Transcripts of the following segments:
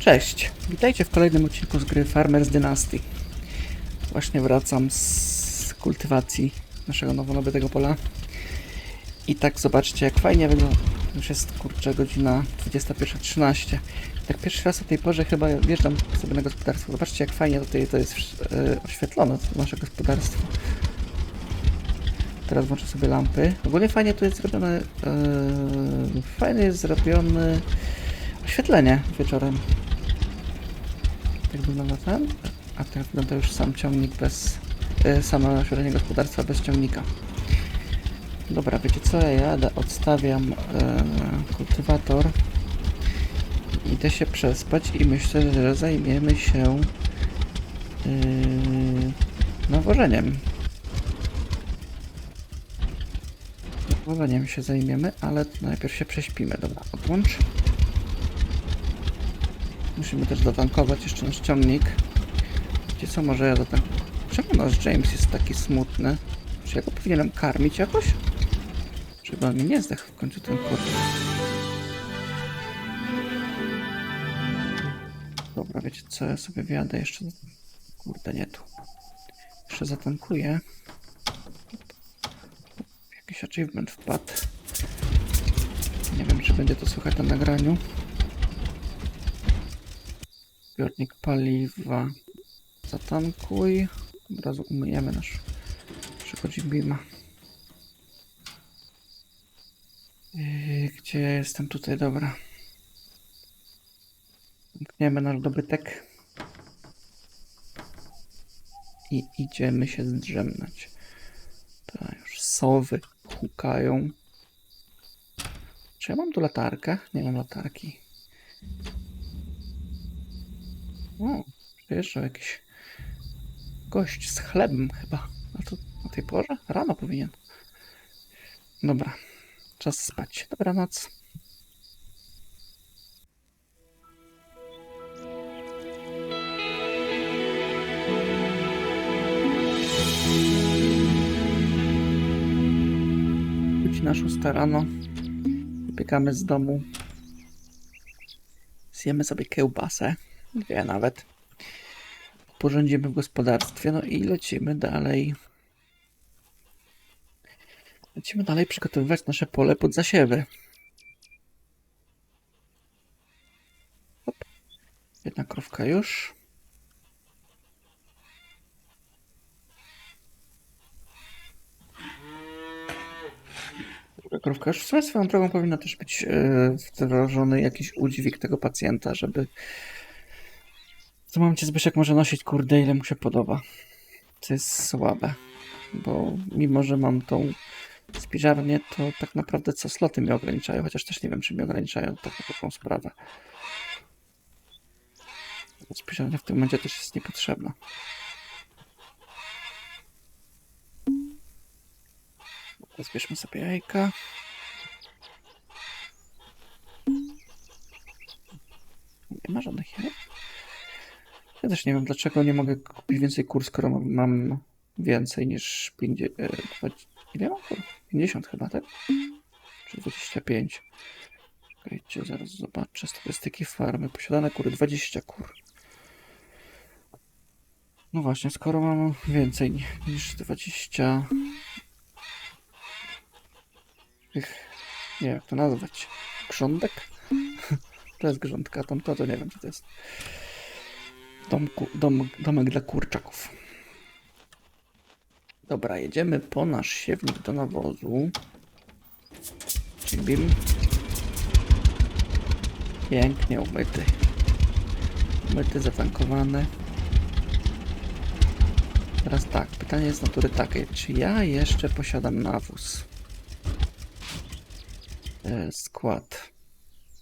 Cześć, witajcie w kolejnym odcinku z gry Farmers Dynasty. Właśnie wracam z kultywacji naszego nowo nabytego pola. I tak zobaczcie, jak fajnie wygląda. Już jest kurczę godzina 21.13. Tak pierwszy raz o tej porze chyba wjeżdżam sobie na gospodarstwo. Zobaczcie, jak fajnie tutaj to jest e, oświetlone, nasze gospodarstwo. Teraz włączę sobie lampy. Ogólnie fajnie tu jest zrobione. E, fajnie jest zrobione oświetlenie wieczorem. Tak wygląda ten. A tak wygląda już sam ciągnik bez. E, samo oświetlenie gospodarstwa bez ciągnika. Dobra, wiecie co? Ja jadę, odstawiam e, kultywator. Idę się przespać i myślę, że zajmiemy się yy, nawożeniem. Nawożeniem się zajmiemy, ale najpierw się prześpimy. Dobra, odłącz. Musimy też dotankować jeszcze nasz ciągnik. Wiecie co, może ja dotank... Czemu nasz James jest taki smutny? Czy ja go powinienem karmić jakoś? Żeby on mi nie zdechł w końcu ten kurde. Dobra, wiecie co, ja sobie wjadę jeszcze... Kurde, nie tu. Jeszcze zatankuję. Jakiś achievement wpadł. Nie wiem, czy będzie to słychać na nagraniu. Zbiornik paliwa. Zatankuj. Od razu umyjemy nasz przychodzi Bima. Yy, Gdzie jestem tutaj? Dobra. Zamkniemy nasz dobytek. I idziemy się zdrzemnąć. To już sowy hukają. Czy ja mam tu latarkę? Nie mam latarki. O, przyjeżdżał jakiś gość z chlebem chyba. A to na tej porze? Rano powinien. Dobra, czas spać. Dobranoc. Godzina szósta rano. Biegamy z domu. Zjemy sobie kiełbasę. Dwie nawet. Porządzimy w gospodarstwie. No i lecimy dalej. Lecimy dalej przygotowywać nasze pole pod zasiewy. Hop. Jedna krówka już. Krówka już. W sumie swoją drogą powinno też być e, wdrożony jakiś udźwig tego pacjenta, żeby w tym momencie Zbyszek może nosić kurde ile mu się podoba. To jest słabe. Bo mimo, że mam tą spiżarnię, to tak naprawdę co sloty mnie ograniczają, chociaż też nie wiem, czy mnie ograniczają tak na taką sprawę. Spiżarnia w tym momencie też jest niepotrzebna. Zbierzmy sobie jajka. Nie ma żadnych jajek. Ja też nie wiem, dlaczego nie mogę kupić więcej kur, skoro mam- więcej niż 50. e, dwa- Ile mam kur? 50 chyba, tak? Czy 25? Czekajcie, zaraz zobaczę. Statystyki farmy. Posiadane kury 20 kur. No właśnie, skoro mam więcej ni- niż 20. Tych. Nie jak to nazwać. Grządek? To jest grządka, tamto to nie wiem, co to jest. Domku, dom, domek dla kurczaków. Dobra, jedziemy po nasz siewnik do nawozu. Czyli bim. Pięknie umyty. Umyty, zatankowany. Teraz tak, pytanie jest natury takiej, czy ja jeszcze posiadam nawóz? E, skład.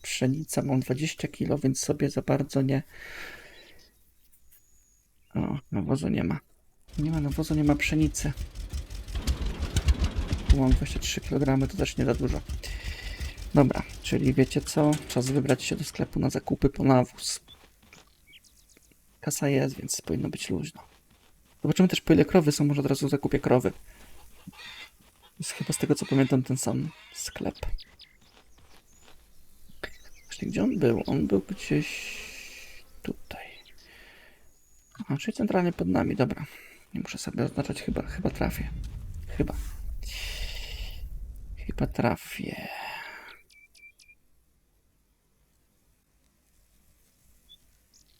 Pszenica mam 20 kg, więc sobie za bardzo nie... O, nawozu nie ma. Nie ma nawozu, nie ma pszenicy. Tu mam 23 kg, to też nie za dużo. Dobra, czyli wiecie co? Czas wybrać się do sklepu na zakupy po nawóz. Kasa jest, więc powinno być luźno. Zobaczymy też po ile krowy są, może od razu zakupię krowy. Jest chyba z tego co pamiętam ten sam sklep. Właśnie gdzie on był? On był gdzieś tutaj. A, czyli centralnie pod nami, dobra. Nie muszę sobie oznaczać, chyba, chyba trafię. Chyba. Chyba trafię.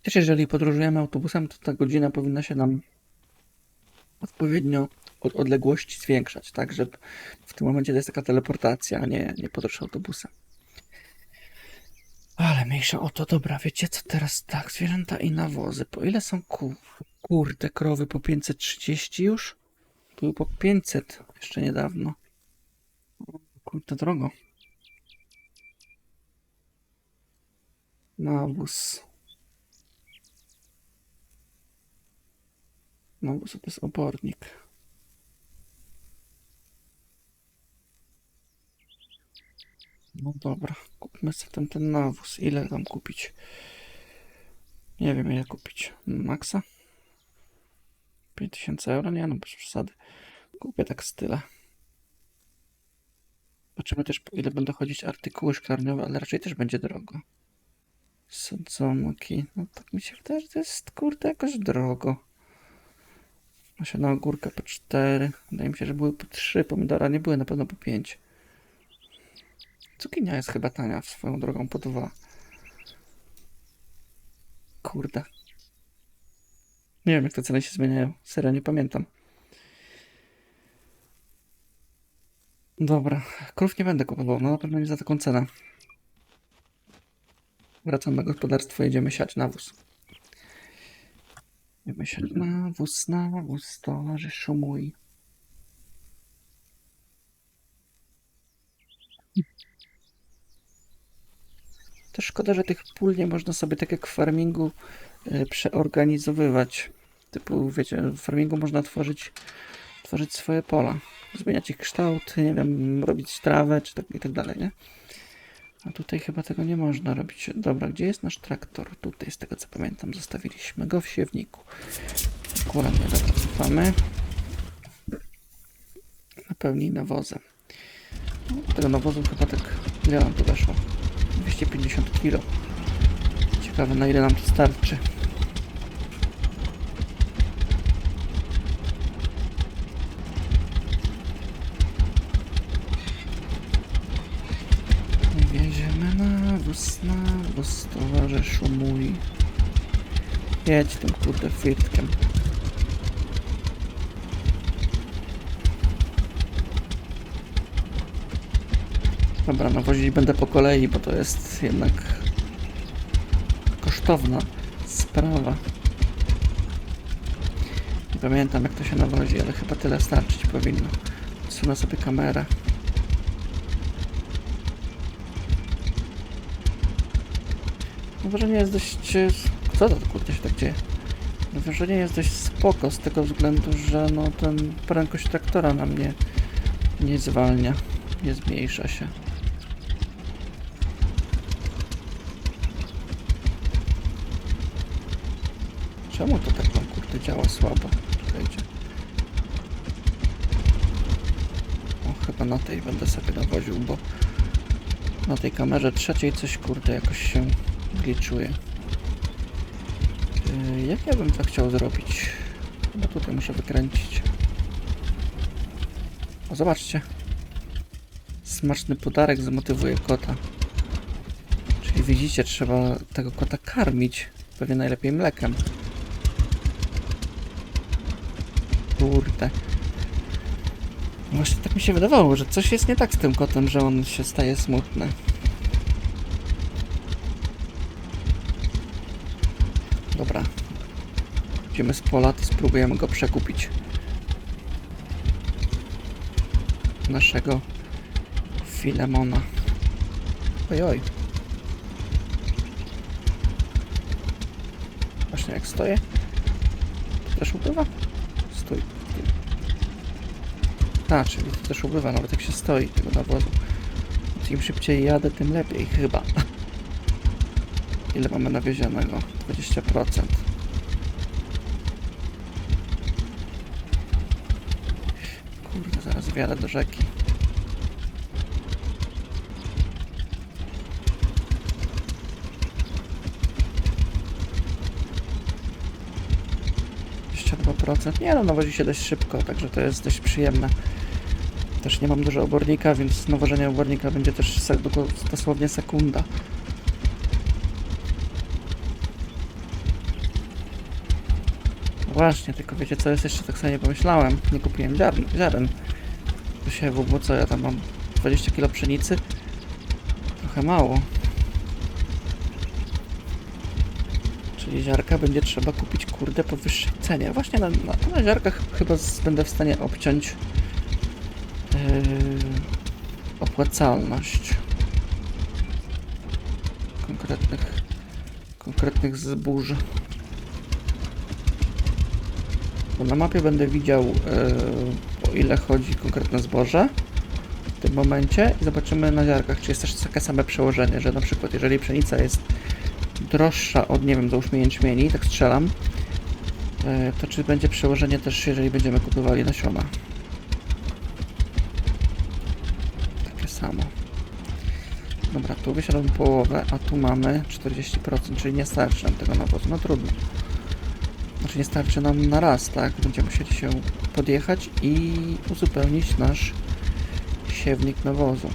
Też jeżeli podróżujemy autobusem, to ta godzina powinna się nam odpowiednio od odległości zwiększać, tak, że w tym momencie to jest taka teleportacja, a nie, nie podróż autobusem. Ale mniejsza o to, dobra, wiecie co teraz tak, zwierzęta i nawozy, po ile są ku, kurde, krowy po 530 już? Były po 500 jeszcze niedawno. Kurde, drogo. Nawóz. Nawóz to jest obornik. No dobra, kupmy sobie ten, nawóz. Ile tam kupić? Nie wiem ile kupić. Maxa? 5000 euro? Nie no, bez przesady. Kupię tak z tyle. Zobaczymy też ile będą chodzić artykuły szklarniowe, ale raczej też będzie drogo. Sadzonki. No tak mi się wydaje, że to jest kurde jakoś drogo. Nasiona ogórka po 4. Wydaje mi się, że były po 3. Pomidora nie były na pewno po 5. Cukinia jest chyba tania swoją drogą po 2. Kurde. Nie wiem jak te ceny się zmieniają. Serio nie pamiętam. Dobra, krów nie będę kupował, no na pewno nie za taką cenę. Wracam na gospodarstwo, jedziemy siać nawóz. Jedziemy siać nawóz, nawóz, towarzyszu mój. Też szkoda, że tych pól nie można sobie tak jak w farmingu y, przeorganizowywać. Typu, wiecie, w farmingu można tworzyć, tworzyć swoje pola. Zmieniać ich kształt, nie wiem, robić trawę czy tak, i tak dalej, nie? A tutaj chyba tego nie można robić. Dobra, gdzie jest nasz traktor? Tutaj, z tego co pamiętam, zostawiliśmy go w siewniku. Akurat nie dobra, cofamy. Napełnij nawozem. No, tego nawozu chyba tak, ile nam to weszło? 250 kg. Ciekawe na ile nam to starczy. Wieziemy nawóz, nawóz, towarzyszu mój. Jedź tym kurde firtkiem. Dobra, nawozić będę po kolei, bo to jest jednak kosztowna sprawa. Nie pamiętam jak to się nawozi, ale chyba tyle starczyć powinno. Wsunę sobie kamerę. Wrażenie jest dość... Co to kurde się tak dzieje? Wrażenie jest dość spoko z tego względu, że no ten prędkość traktora na mnie nie zwalnia, nie zmniejsza się. Czemu to tak tam kurde działa słabo? Czekajcie. O, chyba na tej będę sobie nawoził, bo na tej kamerze trzeciej coś kurde jakoś się glitchuje. Yy, jak ja bym to chciał zrobić? Chyba tutaj muszę wykręcić. O, zobaczcie. Smaczny podarek zmotywuje kota. Czyli widzicie, trzeba tego kota karmić. Pewnie najlepiej mlekiem. Kurde. Właśnie tak mi się wydawało, że coś jest nie tak z tym kotem, że on się staje smutny. Dobra. Idziemy z pola, to spróbujemy go przekupić. Naszego Filemona. Oj, oj. Właśnie jak stoję. To też upływa? Stój. A, czyli to też upływa, nawet jak się stoi tego nawozu. Im szybciej jadę, tym lepiej chyba. Ile mamy nawiezionego? 20%. Kurde, zaraz wjadę do rzeki. 20%. Nie no, nawozi się dość szybko, także to jest dość przyjemne. Też nie mam dużo obornika, więc nawożenie obornika będzie też dosłownie sekunda. No Właśnie, tylko wiecie co jest jeszcze, tak sobie nie pomyślałem. Nie kupiłem ziaren. ziaren siewu, bo co ja tam mam? 20 kg pszenicy? Trochę mało. Czyli ziarka będzie trzeba kupić, kurde, po wyższej cenie. Właśnie na, na, na ziarkach chyba będę w stanie obciąć yy, opłacalność konkretnych, konkretnych zbóż. Bo na mapie będę widział, yy, o ile chodzi konkretne zboże w tym momencie i zobaczymy na ziarkach, czy jest też takie same przełożenie, że na przykład jeżeli pszenica jest droższa od, nie wiem, załóżmy jęczmieni, tak strzelam, to czy będzie przełożenie też, jeżeli będziemy kupowali nasiona? Takie samo. Dobra, tu wysiadam połowę, a tu mamy 40%, czyli nie starczy nam tego nawozu. No trudno. Znaczy nie starczy nam na raz, tak? Będziemy musieli się podjechać i uzupełnić nasz siewnik nawozu.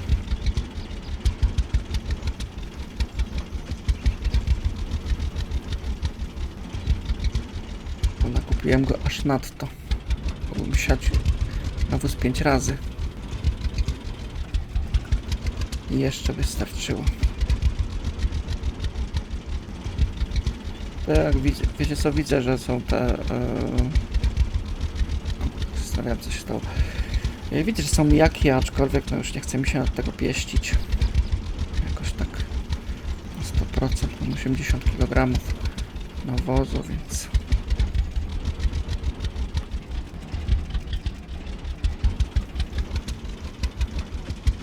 Nakupiłem go aż nadto. Mógłbym siać nawóz 5 razy. I jeszcze wystarczyło. Tak, widzę, wiecie co, widzę, że są te... Yy... Zastanawiam co się stało. Widzę, że są mijaki, aczkolwiek no już nie chce mi się nad tego pieścić. Jakoś tak na 100%, mam 80 kg nawozu, więc...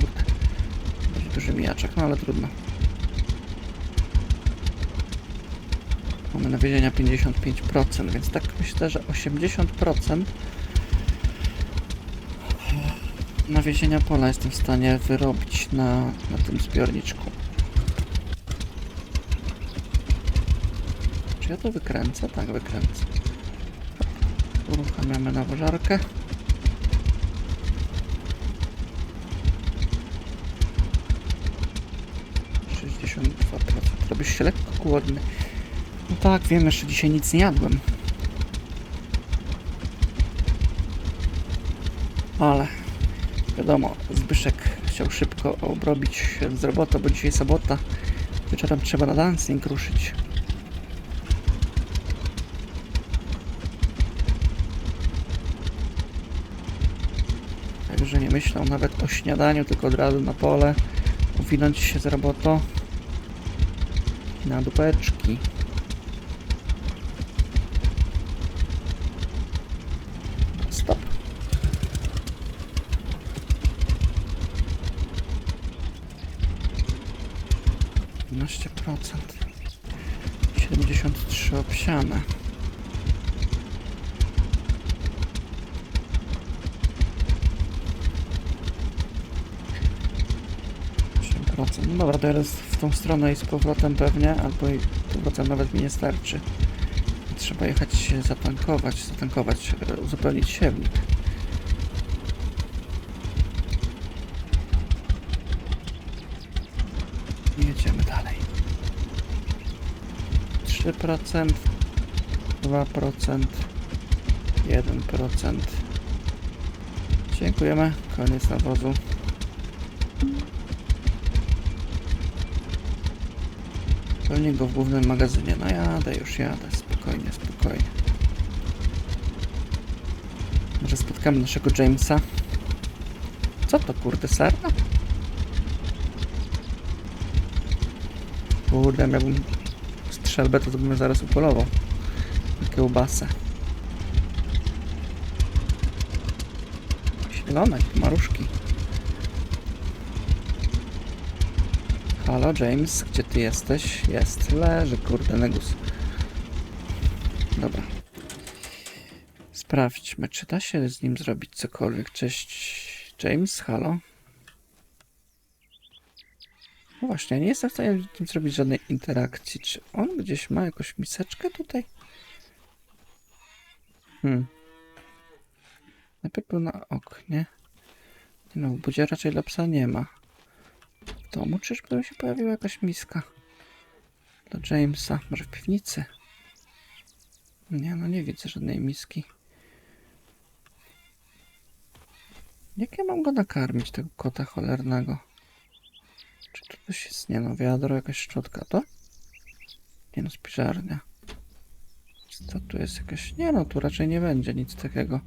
Kurde, Dość duży mijaczek, no ale trudno. Mamy nawiezienia 55%, więc tak myślę, że 80% nawiezienia pola jestem w stanie wyrobić na, na tym zbiorniczku. Czy ja to wykręcę? Tak, wykręcę. Uruchamiamy nawożarkę. procent. Robisz się lekko głodny. No tak, wiem, jeszcze dzisiaj nic nie jadłem. Ale wiadomo, Zbyszek chciał szybko obrobić z robotą, bo dzisiaj sobota. Wieczorem trzeba na dancing ruszyć. Także nie myślał nawet o śniadaniu, tylko od razu na pole, uwinąć się z robotą na. Stop. Piętnaście procent. Siedemdziesiąt trzy obsiane. Procent. No dobra, teraz w tą stronę i z powrotem pewnie, albo i powrotem nawet mi nie starczy. Trzeba jechać się zatankować, zatankować, e, uzupełnić siewnik. I jedziemy dalej. 3%, 2%, 1%. Dziękujemy. Koniec nawozu. Pełnię go w głównym magazynie. No jadę, już jadę. Spokojnie, spokojnie. Może spotkamy naszego Jamesa. Co to kurde, sarna? Kurde, miałbym strzelbę, to bym zaraz upolował. Kiełbasę. Zielone, maruszki. Halo, James, gdzie ty jesteś? Jest, leży, kurde, negus. Dobra. Sprawdźmy, czy da się z nim zrobić cokolwiek. Cześć, James, halo? No właśnie, nie jestem w stanie z nim zrobić żadnej interakcji. Czy on gdzieś ma jakąś miseczkę tutaj? Hmm. Najpierw był na oknie. Nie no, budzie raczej dla psa nie ma. Domu czyżby się pojawiła jakaś miska? Dla Jamesa. Może w piwnicy? Nie no, nie widzę żadnej miski. Jak ja mam go nakarmić, tego kota cholernego? Czy tu coś jest? Nie no, wiadro, jakaś szczotka, to? Nie no, spiżarnia. Co tu jest jakaś... Nie no, tu raczej nie będzie nic takiego.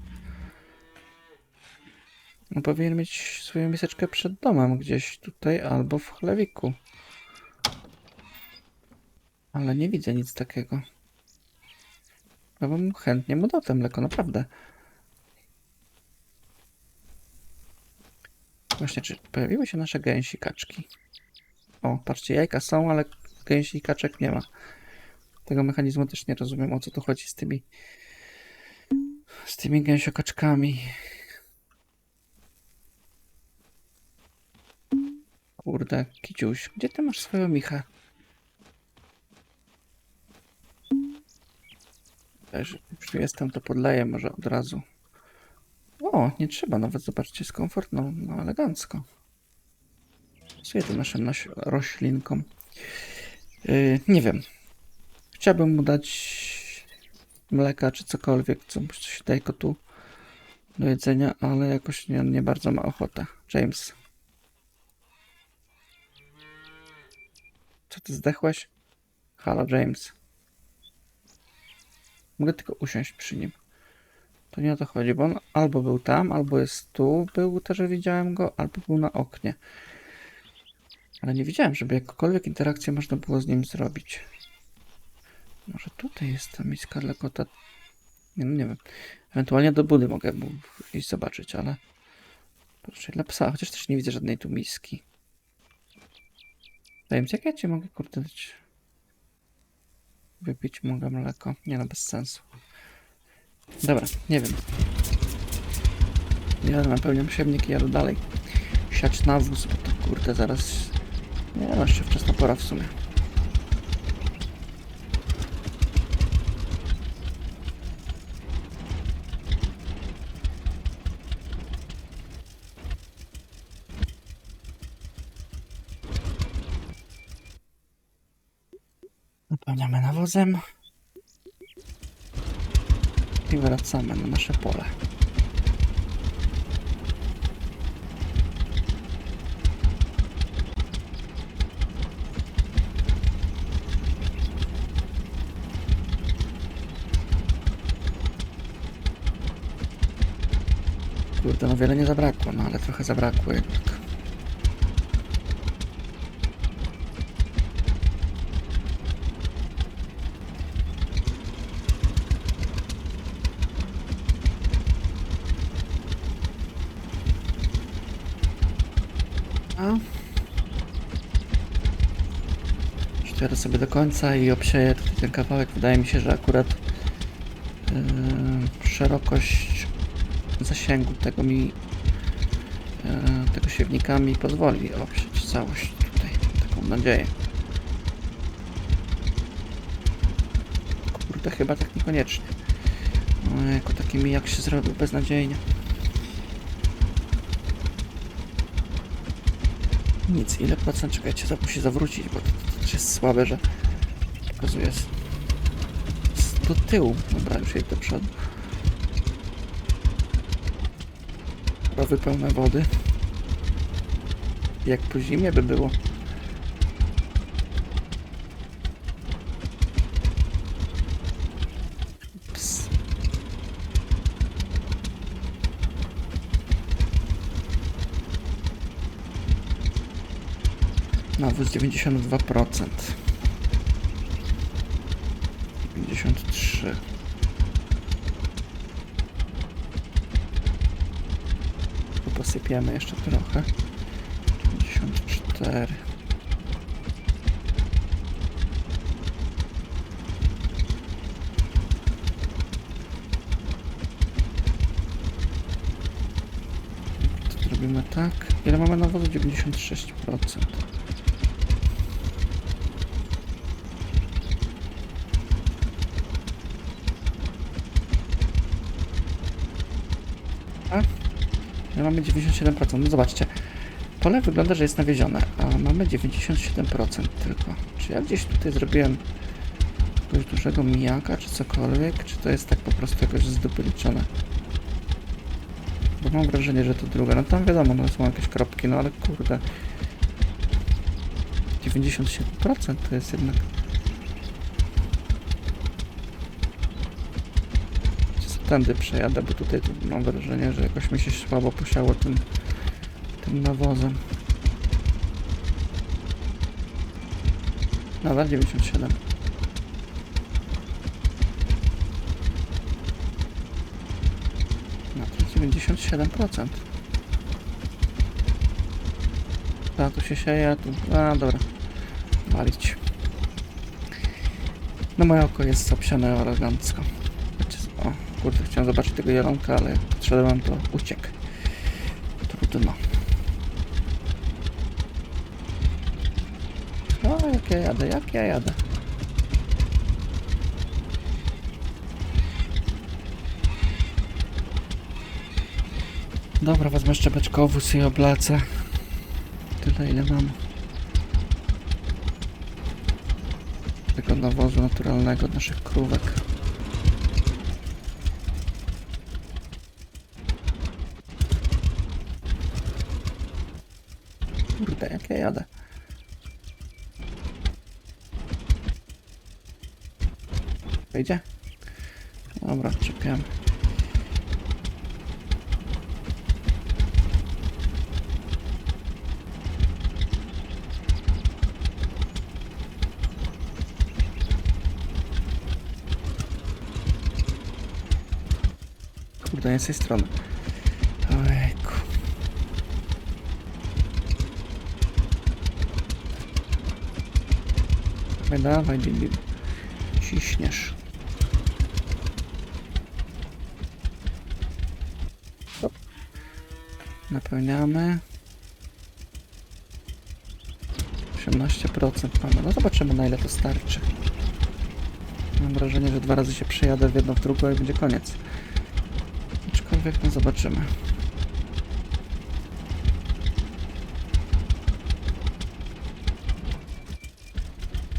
No, powinien mieć swoją miseczkę przed domem, gdzieś tutaj albo w chlewiku. Ale nie widzę nic takiego. Ja bym chętnie mu dał to mleko, naprawdę. Właśnie, czy pojawiły się nasze gęsi kaczki? O, patrzcie, jajka są, ale gęsi i kaczek nie ma. Tego mechanizmu też nie rozumiem, o co tu chodzi z tymi z tymi gęsiokaczkami. Kurde, Kiciuś, gdzie ty masz swoją michę? Też, już jestem, to podleję może od razu. O, nie trzeba nawet, zobaczcie, z komfortną, no elegancko. Pasuje to naszym naś roślinkom. Yy, nie wiem. Chciałbym mu dać mleka czy cokolwiek, co coś daje kotu do jedzenia, ale jakoś nie, nie bardzo ma ochotę. James. Co ty zdechłeś? Halo, James. Mogę tylko usiąść przy nim. To nie o to chodzi, bo on albo był tam, albo jest tu, był też, że widziałem go, albo był na oknie. Ale nie widziałem, żeby jakąkolwiek interakcję można było z nim zrobić. Może tutaj jest ta miska dla kota. Nie, no nie wiem. Ewentualnie do budy mogę iść zobaczyć, ale... Proszę, dla psa, chociaż też nie widzę żadnej tu miski. James, jak ja ci mogę, kurde, dać... Wypić mogę mleko? Nie no, bez sensu. Dobra, nie wiem. Ja napełniam siewnik i jadę dalej. Siać nawóz, bo to kurde zaraz... Nie no, jeszcze wczesna pora w sumie. Napełniamy nawozem. I wracamy na nasze pole. Kurde, no wiele nie zabrakło, no ale trochę zabrakło jednak. Ścierę sobie do końca i obsieję tutaj ten kawałek. Wydaje mi się, że akurat yy, szerokość zasięgu tego mi yy, tego siewnika mi pozwoli oprzeć całość tutaj. Taką nadzieję. Kurde, chyba tak niekoniecznie. No, jako takimi jak się zrobił beznadziejnie. Nic, ile procent? Czekajcie, to musi zawrócić, bo to, to też jest słabe, że pokazuje z, z, do tyłu. Dobra, już jej do przodu. Rowy pełne wody. Jak po zimie by było. Nawóz 92%. 53. Tu posypiemy jeszcze trochę. 54. To zrobimy tak. Ile mamy nawozu? 96%. Mamy 97%. No zobaczcie, pole wygląda, że jest nawiezione, a mamy 97% tylko. Czy ja gdzieś tutaj zrobiłem jakiegoś dużego mijaka, czy cokolwiek, czy to jest tak po prostu jakoś z dupy liczone? Bo mam wrażenie, że to druga. No tam wiadomo, no są jakieś kropki, no ale kurde. 97% to jest jednak. Czy Tędy przejadę, bo tutaj tu mam wrażenie, że jakoś mi się słabo posiało tym, tym nawozem. Nadal 97. No to 97%. A tu się sieje, tu... A dobra. Walić. No moje oko jest obsiane elegancko. Kurde, chciałem zobaczyć tego jelonka, ale podszedłem, to uciekł. Trudno. O, jak ja jadę, jak ja jadę. Dobra, wezmę jeszcze beczkowóz i oblecę. Tyle ile mam. Tego nawozu naturalnego od naszych krówek. Kurde, jak ja jadę. Wyjdzie? Dobra, czepiamy. Kurde, nie z tej strony. Dawaj, dawaj, Bibi. Ciśniesz. Napełniamy. 18% mamy. No zobaczymy na ile to starczy. Mam wrażenie, że dwa razy się przejadę w jedno w drugą i będzie koniec. Aczkolwiek no zobaczymy.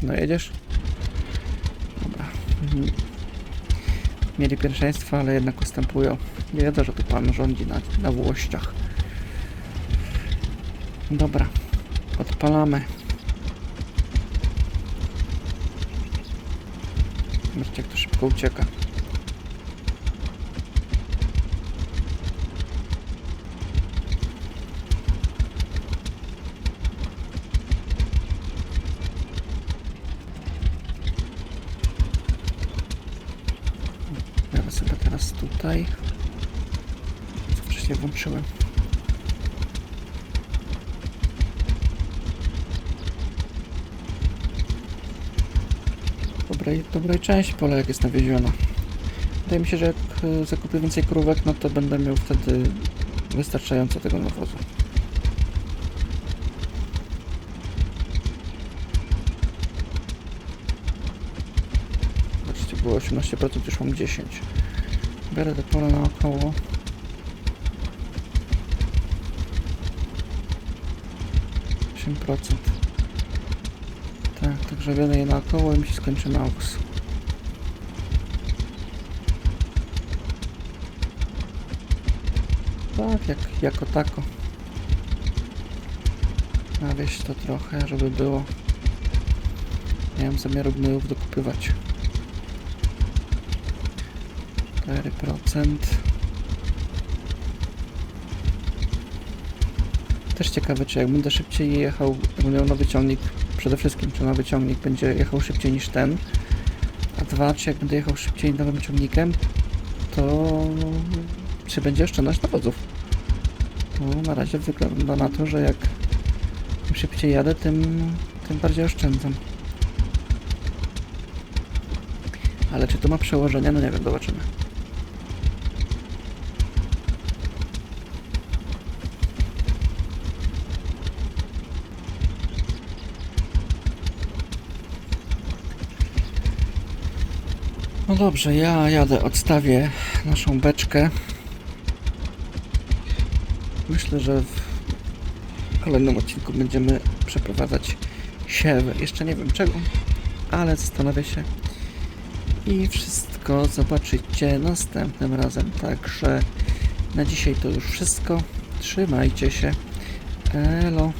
No jedziesz? Dobra. Mhm. Mieli pierwszeństwo, ale jednak ustępują. Wiedzą, że tu pan rządzi na, na włościach. Dobra. Odpalamy. Zobaczcie, jak to szybko ucieka. Ja sobie teraz tutaj. Co wcześniej włączyłem. Dobrej, dobrej części pola jak jest nawieziona. Wydaje mi się, że jak e, zakupię więcej krówek, no to będę miał wtedy wystarczająco tego nawozu. Było 18%, już mam 10%. Biorę te pole naokoło. Procent. Tak, także wiele je naokoło i mi się skończy nauks. Tak, jak, jako tako. Nawieść to trochę, żeby było. Nie mam zamiaru gnojów dokupywać. 4%. Też ciekawe, czy jak będę szybciej jechał, jak będę miał nowy ciągnik, przede wszystkim, czy nowy ciągnik będzie jechał szybciej niż ten, a dwa, czy jak będę jechał szybciej nowym ciągnikiem, to czy będzie oszczędność nawozów. No, na razie wygląda na to, że jak im szybciej jadę, tym, tym bardziej oszczędzam. Ale czy to ma przełożenie? No nie wiem, zobaczymy. No dobrze, ja jadę, odstawię naszą beczkę. Myślę, że w kolejnym odcinku będziemy przeprowadzać siew. Jeszcze nie wiem czego, ale zastanawiam się. I wszystko zobaczycie następnym razem. Także na dzisiaj to już wszystko. Trzymajcie się. Elo.